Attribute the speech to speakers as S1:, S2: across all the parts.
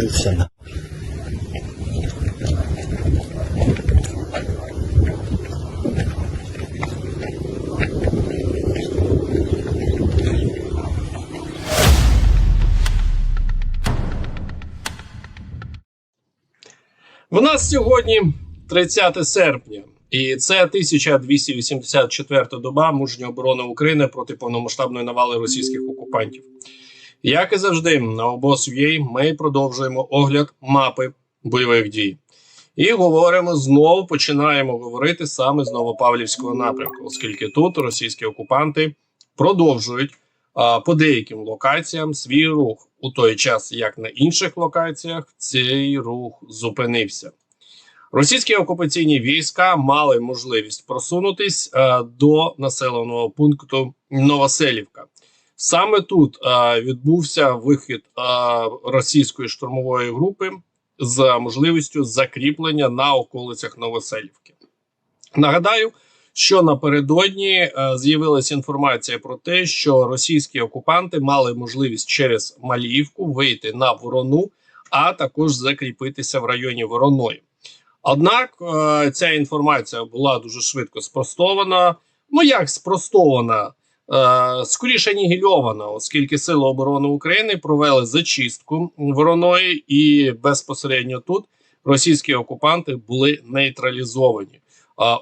S1: Убился на.
S2: В нас сьогодні 30 серпня, і це 1284 доба мужньої оборони України проти повномасштабної навали російських окупантів. Як і завжди, на обоз.ua ми продовжуємо огляд мапи бойових дій. І говоримо знову починаємо говорити саме з Новопавлівського напрямку, оскільки тут російські окупанти продовжують а, по деяким локаціям свій рух у той час, як на інших локаціях цей рух зупинився. Російські окупаційні війська мали можливість просунутись е, до населеного пункту Новоселівка. Саме тут е, відбувся вихід е, російської штурмової групи з можливістю закріплення на околицях Новоселівки. Нагадаю, що напередодні е, з'явилася інформація про те, що російські окупанти мали можливість через Маліївку вийти на ворону, а також закріпитися в районі Вороної. Однак е, ця інформація була дуже швидко спростована. Ну як спростована? Е, скоріше анігільована, оскільки Сили оборони України провели зачистку вороної, і безпосередньо тут російські окупанти були нейтралізовані.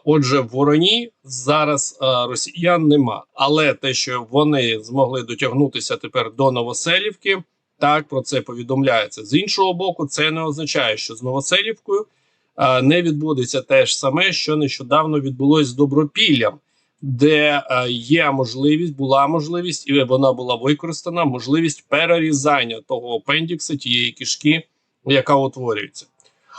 S2: Отже, в вороні зараз а, росіян нема. Але те, що вони змогли дотягнутися тепер до Новоселівки, так про це повідомляється. З іншого боку, це не означає, що з Новоселівкою не відбудеться те ж саме, що нещодавно відбулось з Добропіллям, де є можливість, була можливість, і вона була використана можливість перерізання того апендікса, тієї кишки, яка утворюється.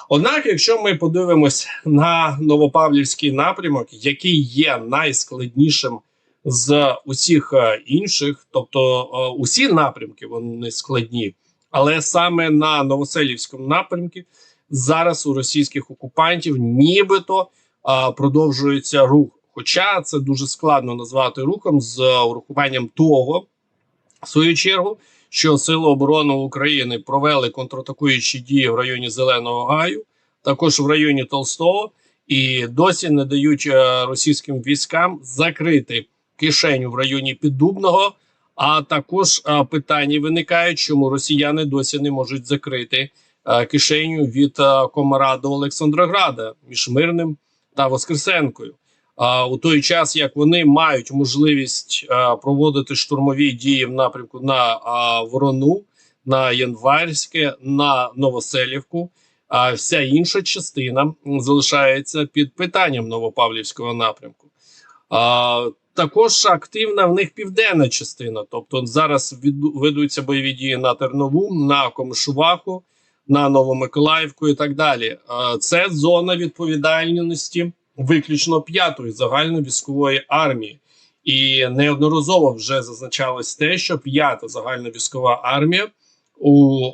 S2: Однак, якщо ми подивимось на Новопавлівський напрямок, який є найскладнішим з усіх е, інших, тобто е, усі напрямки вони складні, але саме на Новоселівському напрямку зараз у російських окупантів нібито е, продовжується рух. Хоча це дуже складно назвати рухом з урахуванням того, в свою чергу, що Сили оборони України провели контратакуючі дії в районі Зеленого Гаю, також в районі Толстого, і досі не дають е, російським військам закрити кишеню в районі Піддубного. А також е, питання виникають, чому росіяни досі не можуть закрити е, кишеню від е, Комара до Олександрограда між Мирним та Воскресенкою. У той час як вони мають можливість проводити штурмові дії в напрямку на Ворону, на Январське, на Новоселівку, а вся інша частина залишається під питанням Новопавлівського напрямку. Також активна в них південна частина. Тобто зараз ведуться бойові дії на Тернову, на Комишуваху, на Новомиколаївку і так далі. Це зона відповідальності виключно п'ятої загальновійськової армії. І неодноразово вже зазначалось те, що п'ята загальновійськова армія у е,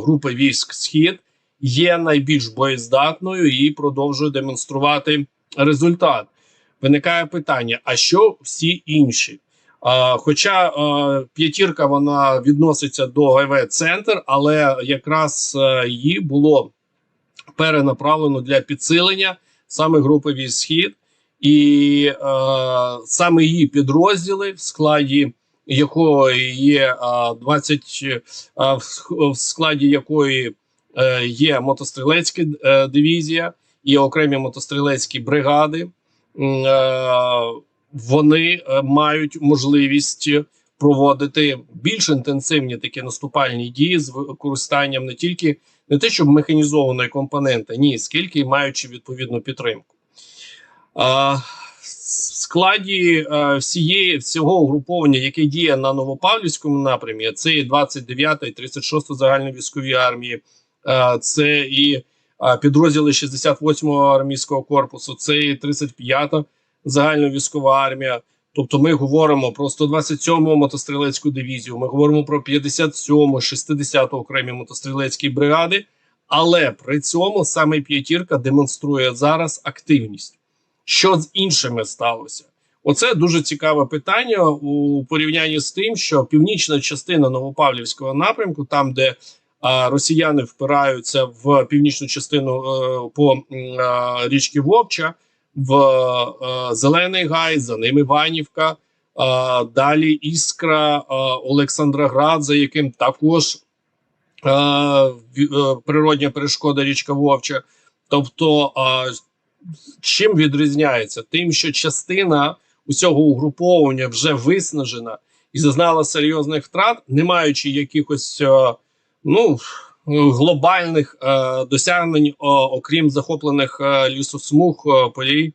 S2: групи військ Схід є найбільш боєздатною і продовжує демонструвати результат. Виникає питання: а що всі інші? Е, хоча е, п'ятірка вона відноситься до ГВ центр, але якраз е, її було перенаправлено для підсилення саме групи військ схід, і е, саме її підрозділи, в складі якої є е, 20, е, в, в складі якої е, є мотострілецька е, дивізія і окремі мотострілецькі бригади. Е, вони е, мають можливість проводити більш інтенсивні такі наступальні дії з використанням не тільки не те, щоб механізованої компоненти, ні, скільки маючи відповідну підтримку. А, складі е, всієї всього угруповання, яке діє на Новопавлівському напрямі, це і 29-та і 36-та загальновійськові армії, е, це і е, підрозділи 68-го армійського корпусу, це і 35-та загальновійськова армія. Тобто ми говоримо про 127-му мотострілецьку дивізію, ми говоримо про 57-му, 60-ту окремі мотострілецькі бригади, але при цьому саме п'ятірка демонструє зараз активність. Що з іншими сталося? Оце дуже цікаве питання у порівнянні з тим, що північна частина Новопавлівського напрямку, там де а, росіяни впираються в північну частину е, по м, а, річки Вовча, в е, Зелений Гай, за ним Іванівка, е, далі Іскра, е, Олександроград, за яким також е, природня перешкода річка Вовча. Тобто, чим відрізняється? Тим, що частина усього угруповання вже виснажена і зазнала серйозних втрат, не маючи якихось ну, глобальних е, досягнень, о, окрім захоплених е, лісосмуг, е, полей.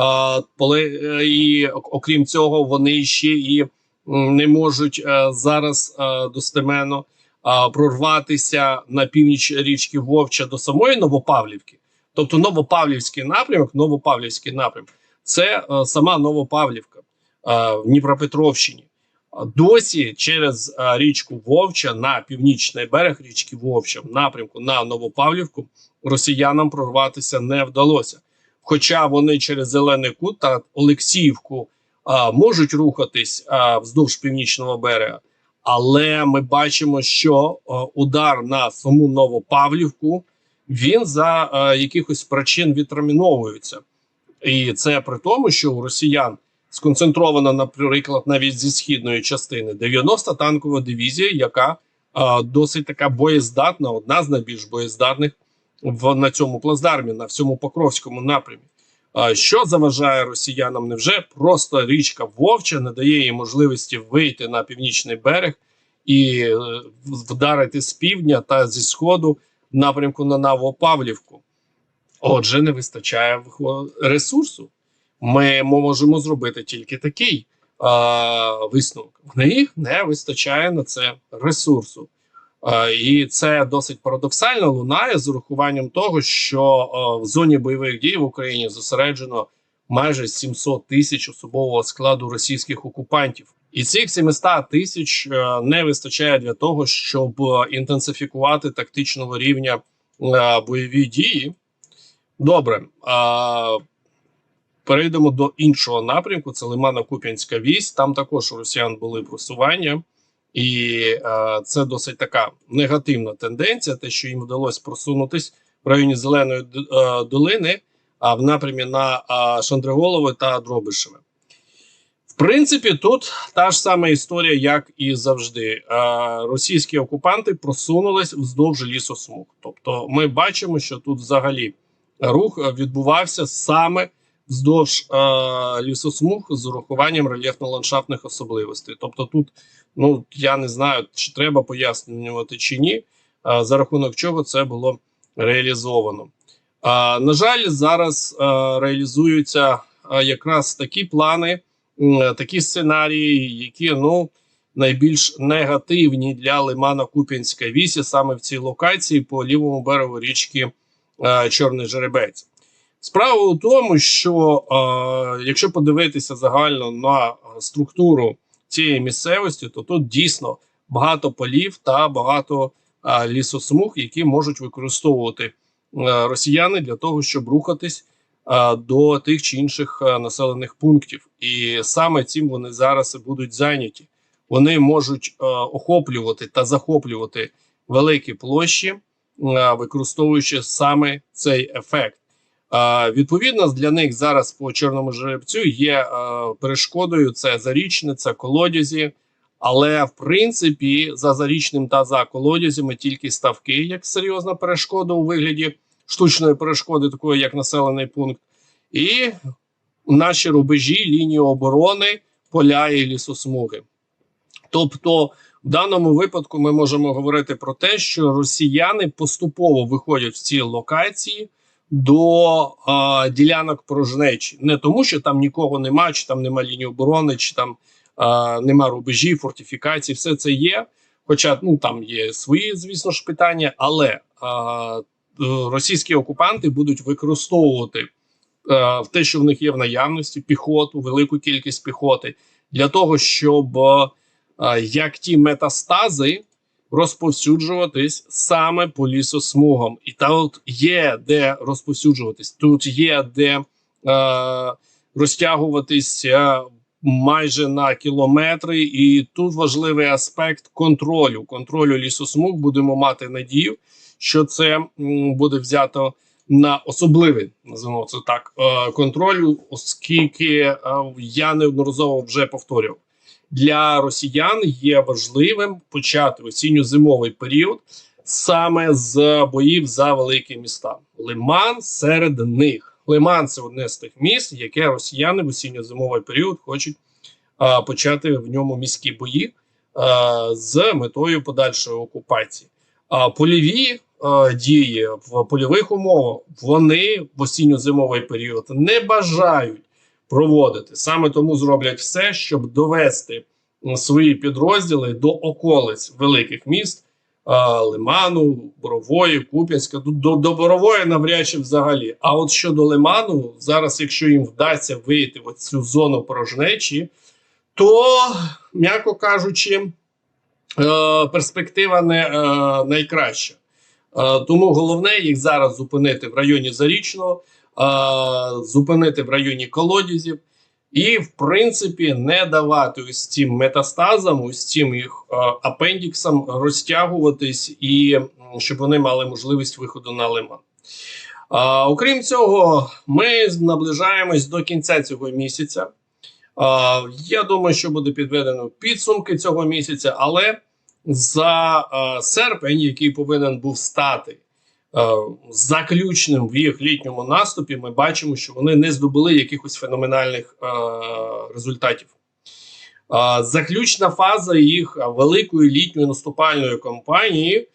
S2: Е, поле, е, і окрім цього, вони ще і не можуть е, зараз е, достеменно е, прорватися на північ річки Вовча до самої Новопавлівки. Тобто Новопавлівський напрямок, Новопавлівський напрямок це е, сама Новопавлівка е, в Дніпропетровщині. Досі через е, річку Вовча на північний берег річки Вовча в напрямку на Новопавлівку росіянам прорватися не вдалося. Хоча вони через Зелений Кут та Олексіївку а, можуть рухатись а, вздовж північного берега, але ми бачимо, що а, удар на саму Новопавлівку він за а, якихось причин відтерміновується. І це при тому, що у росіян сконцентрована, наприклад, навіть зі східної частини 90 танкова дивізія, яка а, досить така боєздатна, одна з найбільш боєздатних в на цьому плацдармі, на всьому Покровському напрямі. А що заважає росіянам? Невже просто річка Вовча не дає їм можливості вийти на північний берег і е, вдарити з півдня та зі сходу напрямку на Новопавлівку? Отже, не вистачає ресурсу. Ми можемо зробити тільки такий а, висновок. В них не вистачає на це ресурсу. Е, І це досить парадоксально лунає з урахуванням того, що е, в зоні бойових дій в Україні зосереджено майже 700 тисяч особового складу російських окупантів, і цих 700 тисяч е, не вистачає для того, щоб е, інтенсифікувати тактичного рівня е, бойові дії. Добре, а, перейдемо до іншого напрямку. Це Лимано-Куп'янська вісь. Там також у росіян були просування. І е, це досить така негативна тенденція, те, що їм вдалося просунутись в районі Зеленої е, долини, а в напрямі на е, Шандриголове та Дробишеве. В принципі, тут та ж сама історія, як і завжди. Е, російські окупанти просунулись вздовж лісосмуг. Тобто, ми бачимо, що тут взагалі рух відбувався саме вздовж е, лісосмуг з урахуванням рельєфно-ландшафтних особливостей. Тобто, тут ну я не знаю, чи треба пояснювати чи ні, а, за рахунок чого це було реалізовано. А, на жаль, зараз а, реалізуються а, якраз такі плани, м, такі сценарії, які ну найбільш негативні для лимана Куп'янська вісі саме в цій локації по лівому берегу річки а, Чорний Жеребець. Справа у тому, що а, якщо подивитися загально на структуру цієї місцевості, то тут дійсно багато полів та багато а, лісосмуг, які можуть використовувати а, росіяни для того, щоб рухатись а, до тих чи інших а, населених пунктів. І саме цим вони зараз і будуть зайняті. Вони можуть а, охоплювати та захоплювати великі площі, а, використовуючи саме цей ефект. Відповідно, для них зараз по чорному жеребцю є е, перешкодою це зарічне, це колодязі. Але в принципі, за зарічним та за колодязями тільки ставки як серйозна перешкода у вигляді штучної перешкоди, такої як населений пункт, і наші рубежі, лінії оборони, поля і лісосмуги. Тобто, в даному випадку ми можемо говорити про те, що росіяни поступово виходять в ці локації до е, ділянок порожнечі. Не тому, що там нікого нема, чи там нема лінії оборони, чи там е, нема рубежів, фортифікацій, все це є. Хоча ну там є свої, звісно ж, питання, але е, російські окупанти будуть використовувати в те, що в них є в наявності, піхоту, велику кількість піхоти, для того, щоб е, як ті метастази розповсюджуватись саме по лісосмугам. І тут є де розповсюджуватись, тут є де е, розтягуватися майже на кілометри, і тут важливий аспект контролю. Контролю лісосмуг будемо мати надію, що це буде взято на особливий називаємо це так е, контроль, оскільки е, я неодноразово вже повторював. Для росіян є важливим почати осінньо-зимовий період саме з боїв за великі міста. Лиман серед них. Лиман це одне з тих міст, яке росіяни в осінньо-зимовий період хочуть а, почати в ньому міські бої а, з метою подальшої окупації. А польові а, дії в польових умовах вони в осінньо-зимовий період не бажають проводити. Саме тому зроблять все, щоб довести свої підрозділи до околиць великих міст. Лиману, Борової, Куп'янська, до, до, Борової навряд чи взагалі. А от щодо Лиману, зараз, якщо їм вдасться вийти в цю зону порожнечі, то, м'яко кажучи, е, перспектива не е, найкраща. Е, тому головне їх зараз зупинити в районі Зарічного, зупинити в районі колодязів, і, в принципі, не давати ось цим метастазам, ось цим їх апендіксам розтягуватись, і щоб вони мали можливість виходу на лиман. Окрім цього, ми наближаємось до кінця цього місяця. Я думаю, що буде підведено підсумки цього місяця, але за серпень, який повинен був стати заключним в їх літньому наступі, ми бачимо, що вони не здобули якихось феноменальних е, результатів. Е, заключна фаза їх е, великої літньої наступальної кампанії.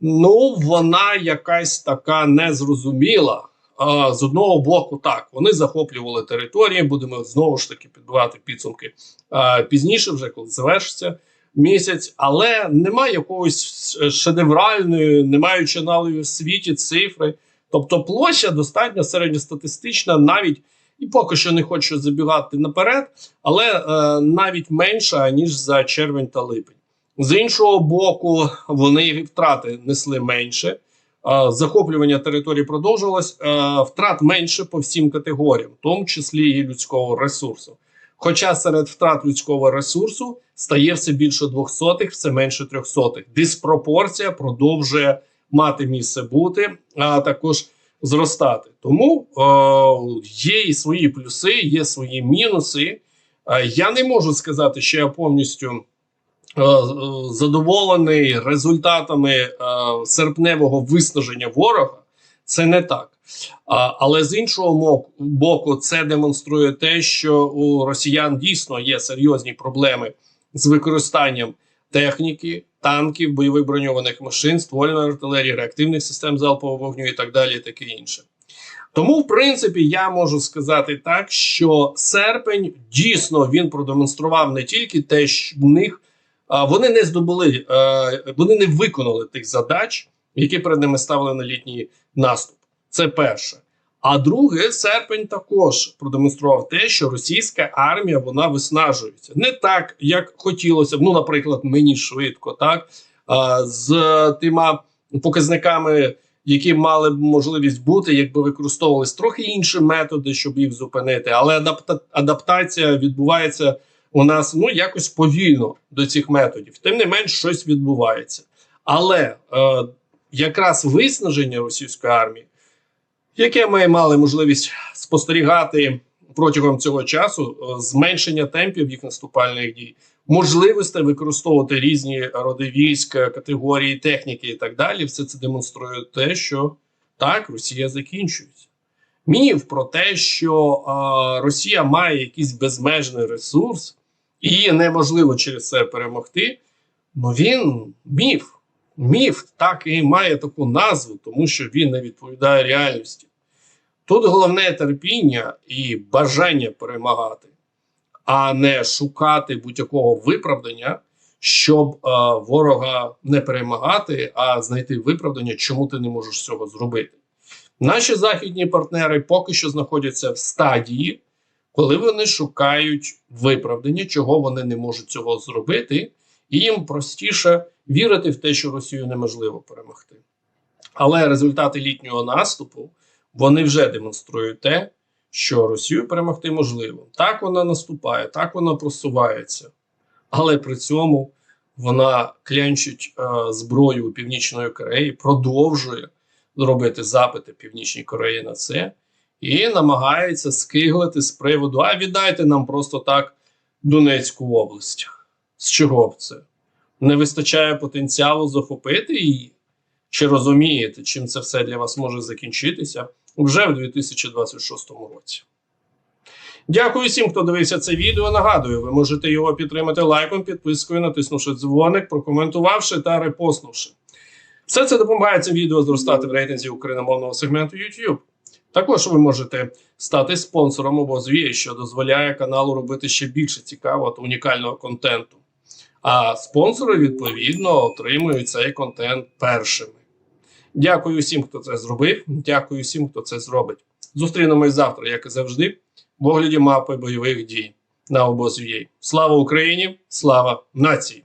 S2: Ну, вона якась така незрозуміла. З одного боку, так, вони захоплювали території, будемо знову ж таки підбивати підсумки пізніше, вже коли завершиться місяць, але немає якоїсь шедевральної, не маючи в світі цифри. Тобто площа достатньо середньостатистична, навіть і поки що не хочу забігати наперед, але е, навіть менша ніж за червень та липень. З іншого боку, вони втрати несли менше. Е, Захоплювання території продовжувалось, е, втрат менше по всім категоріям, в тому числі і людського ресурсу. Хоча серед втрат людського ресурсу стає все більше двохсотих, все менше трьохсотих. Диспропорція продовжує мати місце бути, а також зростати. Тому е, є і свої плюси, є свої мінуси. Е, я не можу сказати, що я повністю е, е, задоволений результатами е, серпневого виснаження ворога. Це не так. Але з іншого боку, це демонструє те, що у росіян дійсно є серйозні проблеми з використанням техніки, танків, бойових броньованих машин, ствольної артилерії, реактивних систем залпового вогню і так далі, таке інше. Тому, в принципі, я можу сказати так, що серпень дійсно він продемонстрував не тільки те, що в них вони не здобули, е, вони не виконали тих задач, які перед ними ставили на літній наступ. Це перше. А друге, серпень також продемонстрував те, що російська армія вона виснажується не так, як хотілося б. Ну, наприклад, мені швидко, так з тима показниками, які мали б можливість бути, якби використовувались трохи інші методи, щоб їх зупинити. Але адапта- адаптація відбувається у нас ну якось повільно до цих методів. Тим не менш, щось відбувається. Але е, якраз виснаження російської армії, яке ми мали можливість спостерігати протягом цього часу, е, зменшення темпів їх наступальних дій, можливості використовувати різні роди військ, е, категорії техніки і так далі, все це демонструє те, що так, Росія закінчується. Міф про те, що е, Росія має якийсь безмежний ресурс і неможливо через це перемогти. Ну він міф. Міф так і має таку назву, тому що він не відповідає реальності. Тут головне терпіння і бажання перемагати, а не шукати будь-якого виправдання, щоб е, ворога не перемагати, а знайти виправдання, чому ти не можеш цього зробити. Наші західні партнери поки що знаходяться в стадії, коли вони шукають виправдання, чого вони не можуть цього зробити, і їм простіше вірити в те, що Росію неможливо перемогти. Але результати літнього наступу вони вже демонструють те, що Росію перемогти можливо. Так вона наступає, так вона просувається, але при цьому вона клянчить е, зброю у Північної Кореї, продовжує робити запити Північній Кореї на це і намагається скиглити з приводу: а віддайте нам просто так Донецьку область. З чого б це? Не вистачає потенціалу захопити її? Чи розумієте, чим це все для вас може закінчитися вже в 2026 році? Дякую всім, хто дивився це відео. Нагадую, ви можете його підтримати лайком, підпискою, натиснувши дзвоник, прокоментувавши та репостнувши. Все це допомагає цим відео зростати в рейтинзі україномовного сегменту YouTube. Також ви можете стати спонсором обозвії, що дозволяє каналу робити ще більше цікавого та унікального контенту. А спонсори, відповідно, отримують цей контент першими. Дякую всім, хто це зробив. Дякую всім, хто це зробить. Зустрінемось завтра, як і завжди, в огляді мапи бойових дій на обозвій. Слава Україні! Слава нації!